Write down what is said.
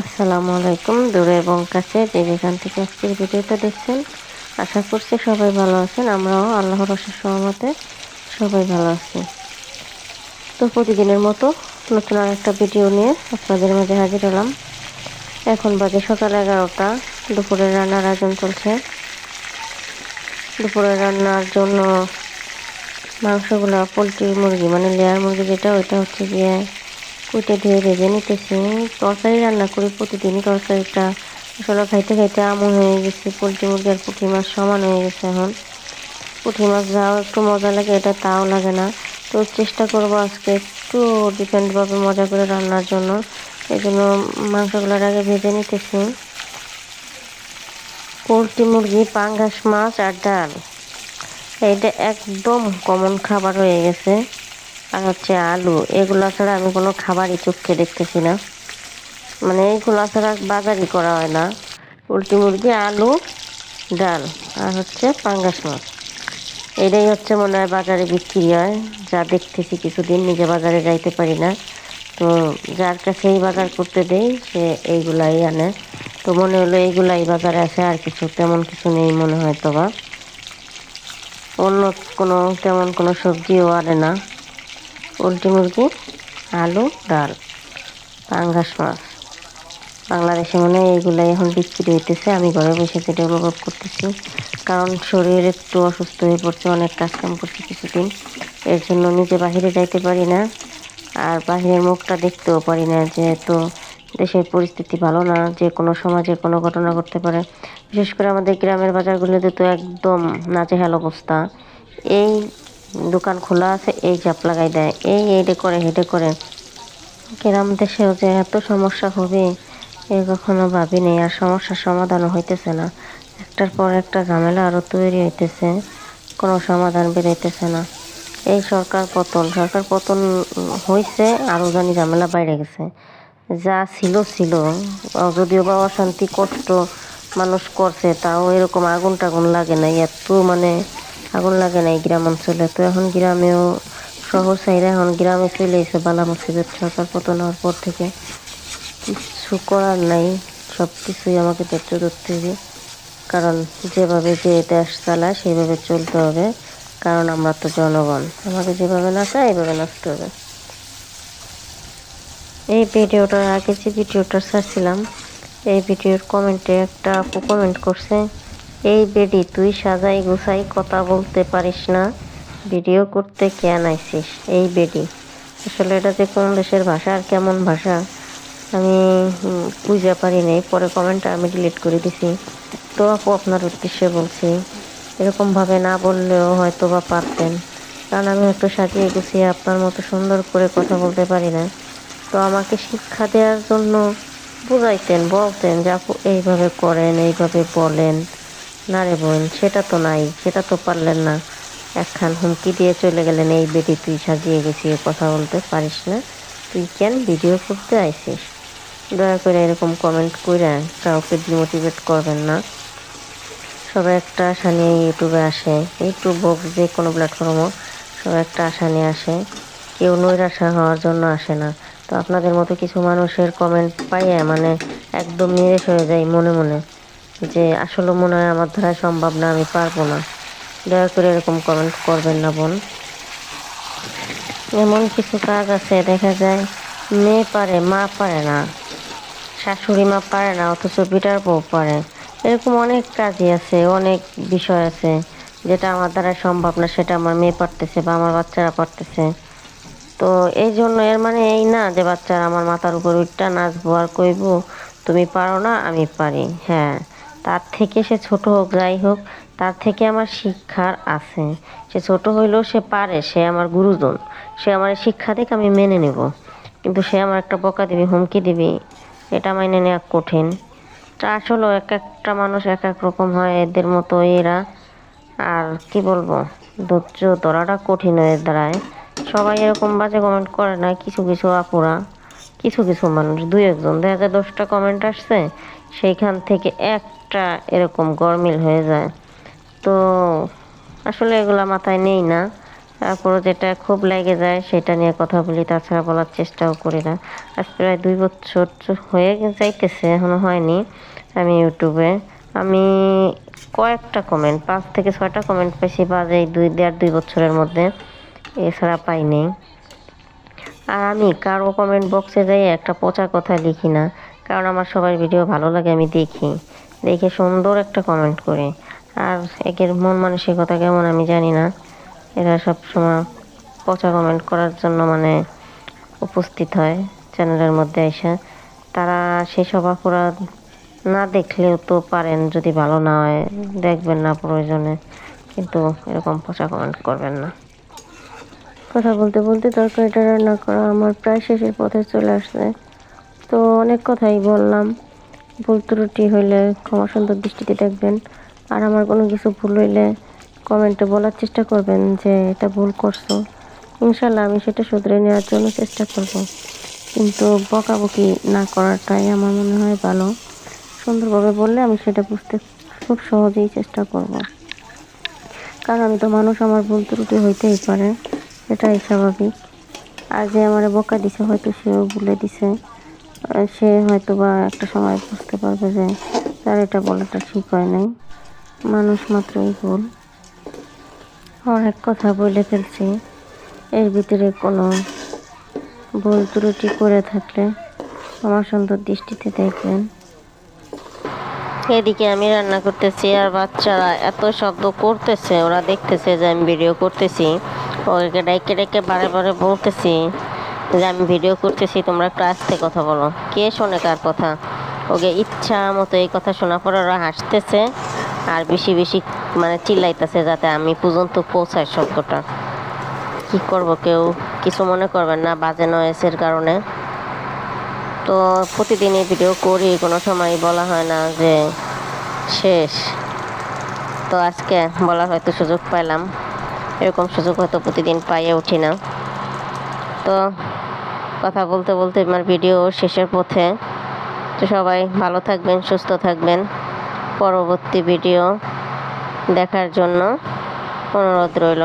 আসসালামু আলাইকুম। দূরে এবং কাছে যে যেখান থেকে আজকের ভিডিওটা দেখছেন, আশা করছি সবাই ভালো আছেন। আমরাও আল্লাহর অশেষ সহমতে সবাই ভালো আছি। তো প্রতিদিনের মতো নতুন আর একটা ভিডিও নিয়ে আপনাদের মাঝে হাজির হলাম। এখন বাজে সকাল এগারোটা। দুপুরের রান্নার আয়োজন চলছে। দুপুরের রান্নার জন্য মাংসগুলো পোলট্রি মুরগি মানে লেয়ার মুরগি যেটা, ওইটা হচ্ছে গিয়ে কুইটে ধুয়ে ভেজে নিতেছি। তরকারি রান্না করি প্রতিদিনই। তরকারিটা আসলে খাইতে খাইতে আমন হয়ে গেছে, পোলট্রি মুরগি আর পুঁটি মাছ সমান হয়ে গেছে এখন। পুঁটি মাছ যাও একটু মজা লাগে, এটা তাও লাগে না। তো চেষ্টা করব আজকে একটু ডিফারেন্টভাবে মজা করে রান্নার জন্য। এই জন্য মাংসগুলোর আগে ভেজে নিতেছি। পোলট্রি মুরগি, পাঙ্গাস মাছ আর ডাল। এইটা একদম কমন খাবার হয়ে গেছে। আর হচ্ছে আলু, এগুলো ছাড়া আমি কোনো খাবারই চোখে দেখতেছি না। মানে এইগুলো ছাড়া বাজারই করা হয় না। পোলট্রি মুরগি, আলু, ডাল আর হচ্ছে পাঙ্গাস মাছ। এটাই হচ্ছে মনে হয় বাজারে বিক্রি হয়। যা দেখতেছি কিছুদিন নিজে বাজারে যাইতে পারি না। তো যার কাছে এই বাজার করতে দেই, সে এইগুলাই আনে। তো মনে হলো এইগুলাই বাজারে আছে আর কিছু, তেমন কিছু নেই মনে হয় তো বা। অন্য কোনো, তেমন কোনো সবজিও আনে না। পোলট্রি মুরগি, আলু, ডাল, পাঙ্গাস মাছ। বাংলাদেশে মনে হয় এইগুলাই এখন বিক্রি হইতেছে। আমি ঘরে বসে সেটা অনুভব করতেছি। কারণ শরীর একটু অসুস্থ হয়ে পড়ছে, অনেক কাজকাম করছি কিছুদিন। এর জন্য নিজে বাহিরে যাইতে পারি না। আর বাহিরের মুখটা দেখতেও পারি না, যেহেতু দেশের পরিস্থিতি ভালো না, যে কোনো সমাজে কোনো ঘটনা ঘটতে পারে। বিশেষ করে আমাদের গ্রামের বাজারগুলোতে তো একদম নাজেহাল অবস্থা। এই দোকান খোলা আছে, এই চাপ লাগাই দেয়, এই এইটা করে হেঁটে করে। গ্রাম দেশেও যে এত সমস্যা হবে, এ কখনো ভাবিনি আর সমস্যার সমাধানও হইতেছে না। একটার পর একটা ঝামেলা আরও তৈরি হইতেছে, কোনো সমাধান বেরোইতেছে না। এই সরকার পতন সরকার পতন হয়েছে আরও জানি ঝামেলা বাইরে গেছে। যা ছিল ছিল। যদিও বা অশান্তি, কষ্ট মানুষ করছে, তাও এরকম আগুন টাগুন লাগে না এত মানে আগুন লাগে নাই গ্রাম অঞ্চলে। তো এখন গ্রামেও শহর সাইডে এখন গ্রামে চলে এসে বালা মুসিবত সরকার পতন হওয়ার পর থেকে কিছু করার নাই সব কিছুই আমাকে ধৈর্য ধরতে হবে। কারণ যেভাবে যে দেশ চালায় সেইভাবে চলতে হবে, কারণ আমরা তো জনগণ। আমাকে যেভাবে নাচায় এইভাবে নাচতে হবে। এই ভিডিওটার আগে যে ভিডিওটা ছাড়ছিলাম, এই ভিডিওর কমেন্টে একটা আপু কমেন্ট করছে এই বেডি, তুই সাজাই গুছাই কথা বলতে পারিস না। ভিডিও করতে কেন আইসিস? এই বেডি, আসলে এটা যে কোন দেশের ভাষা আর কেমন ভাষা, আমি বুঝতে পারি নাই। পরে কমেন্টটা আমি ডিলিট করে দিছি। তো আপু, আপনার উদ্দেশ্যে বলছি এরকমভাবে না বললেও হয়তো বা পারতেন। কারণ আমি একটু সাজিয়ে গুছিয়ে আপনার মতো সুন্দর করে কথা বলতে পারি না। তো আমাকে শিক্ষা দেওয়ার জন্য বুঝাইতেন, বলতেন যে আপু, এইভাবে করেন, এইভাবে বলেন। না রে বোন, সেটা তো নাই, সেটা তো পারলেন না। একখান হুমকি দিয়ে চলে গেলেন, এই বেটি তুই সাজিয়ে গেছি কথা বলতে পারিস না। তুই কেন ভিডিও করতে আইসিস? দয়া করে এরকম কমেন্ট করে কাউকে ডিমোটিভেট করবেন না। সবাই একটা আশা নিয়ে ইউটিউবে আসে, ইউটিউব হোক যে কোনো প্ল্যাটফর্ম হোক, সবাই একটা আশা নিয়ে আসে। কেউ নৈরাশা হওয়ার জন্য আসে না। তো আপনাদের মতো কিছু মানুষের কমেন্ট পাইয়ে মানে একদম নিরেশ হয়ে যায় মনে মনে। যে আসলে মনে হয় আমার দ্বারা সম্ভব না, আমি পারব না। দয়া করে এরকম কমেন্ট করবেন না, বোন। এমন কিছু কাজ আছে, দেখা যায় মেয়ে পারে, মা পারে না। শাশুড়ি মা পারে না, অথচ বিটার বউ পারে। এরকম অনেক কাজই আছে, অনেক বিষয় আছে, যেটা আমার দ্বারা সম্ভব না, সেটা আমার মেয়ে পারতেছে বা আমার বাচ্চারা পারতেছে। তো এই জন্য এর মানে এই না যে বাচ্চারা আমার মাথার উপর উঠটা নাচবো আর কইব, তুমি পারো না, আমি পারি। হ্যাঁ। তার থেকে সে ছোট হোক, যাই হোক, তার থেকে আমার শিক্ষার আছে। সে ছোট হইলেও সে পারে, সে আমার গুরুজন। সে আমার শিক্ষা দিক আমি মেনে নেব। কিন্তু সে আমার একটা বকা দিবি, হুমকি দিবি, এটা মেনে নেওয়া কঠিন। তা আসলেও এক একটা মানুষ এক এক রকম হয় এদের মতো এরা। আর কি বলব, ধৈর্য ধরাটা কঠিন হয়ে দাঁড়ায়। সবাই এরকম বাজে কমেন্ট করে না, কিছু কিছু আপুরা। কিছু কিছু মানুষ দুই একজন। দেখা যায় দশটা কমেন্ট আসছে, সেইখান থেকে একটা এরকম গরমিল হয়ে যায়। তো আসলে এগুলা মাথায় নেই না। তারপরে যেটা খুব লেগে যায়, সেটা নিয়ে কথা বলি, তাছাড়া বলার চেষ্টাও করি না। আজ প্রায় দুই বছর হয়ে যাইতেছে, এখনও হয়নি আমি ইউটিউবে। আমি কয়েকটা কমেন্ট পাঁচ থেকে ছয়টা কমেন্ট পেয়েছি, বাজ এই দুই, দেড় দুই বছরের মধ্যে। এছাড়া পাইনি। আর আমি কারও কমেন্ট বক্সে যাই একটা পচা কথা লিখি না, কারণ আমার সবার ভিডিও ভালো লাগে, আমি দেখি। দেখে সুন্দর একটা কমেন্ট করি। আর একের মন মানসিকতা কেমন আমি জানি না। এরা সব সময় পচা কমেন্ট করার জন্য মানে উপস্থিত হয় চ্যানেলের মধ্যে এসে। তারা সেসব অপরাধ না দেখলেও তো পারেন, যদি ভালো না হয়, দেখবেন না প্রয়োজনে। কিন্তু এরকম পচা কমেন্ট করবেন না। কথা বলতে বলতে তরকারিটা রান্না করা আমার প্রায় শেষের পথে চলে আসছে। তো অনেক কথাই বললাম। ভুল ত্রুটি হইলে ক্ষমা সুন্দর দৃষ্টিতে দেখবেন। আর আমার কোনো কিছু ভুল হইলে কমেন্টে বলার চেষ্টা করবেন যে এটা ভুল করছ। ইনশাল্লাহ আমি সেটা শুধরে নেওয়ার জন্য চেষ্টা করব। কিন্তু বকাবকি না করাটাই আমার মনে হয় ভালো। সুন্দরভাবে বললে আমি সেটা বুঝতে খুব সহজেই চেষ্টা করব। কারণ আমি তো মানুষ, আমার ভুল ত্রুটি হইতেই পারে। এটাই স্বাভাবিক। আর যে আমার বকা দিছে, হয়তো সেও ভুলে দিছে। সে হয়তো বা একটা সময় বুঝতে পারবে যে তার এটা বলাটা ঠিক হয় নাই। মানুষ মাত্রই ভুল। অনেক কথা বলে ফেলছি। এর ভিতরে কোনো ভুল ত্রুটি করে থাকলে আমার সুন্দর দৃষ্টিতে দেখবেন। এদিকে আমি রান্না করতেছি আর বাচ্চারা এত শব্দ করতেছে, ওরা দেখতেছে যে আমি ভিডিও করতেছি। ওদেরকে ডাইকে ডাইকে বারে বারে বলতেছি যে আমি ভিডিও করতেছি, তোমরা একটু আস্তে কথা বলো। কে শোনে কার কথা? ওকে ইচ্ছা মতো এই কথা শোনা পর ওরা হাসতেছে আর বেশি বেশি মানে চিল্লাইতেছে যাতে আমি পর্যন্ত পৌঁছাই শব্দটা। কি করব কেউ? কিছু মনে করবেন না, বাজে নয়েসের কারণে। তো প্রতিদিনই ভিডিও করি, কোনো সময় বলা হয় না যে শেষ। তো আজকে বলা হয়তো সুযোগ পাইলাম। এরকম সুযোগ হয়তো প্রতিদিন পাইয়ে উঠি না। তো কথা বলতে বলতে আমার ভিডিও শেষের পথে। তো সবাই ভালো থাকবেন, সুস্থ থাকবেন। পরবর্তী ভিডিও দেখার জন্য অনুরোধ রইল।